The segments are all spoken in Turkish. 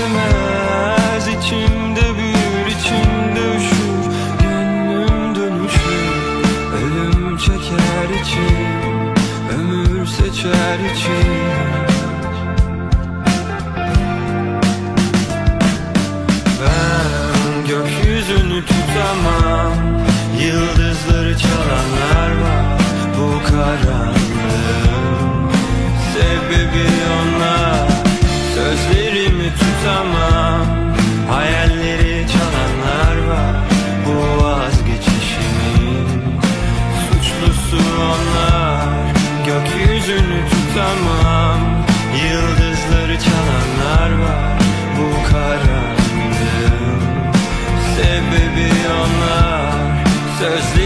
gelmez. İçimde büyür içimde üşür. Gönlüm dönüşür. Ölüm çeker içim Ömür seçer içim. Ben gökyüzünü tutamam Yıldızları çalanlar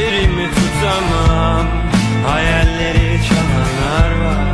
Ellerimi tutamam Hayalleri çalanlar var.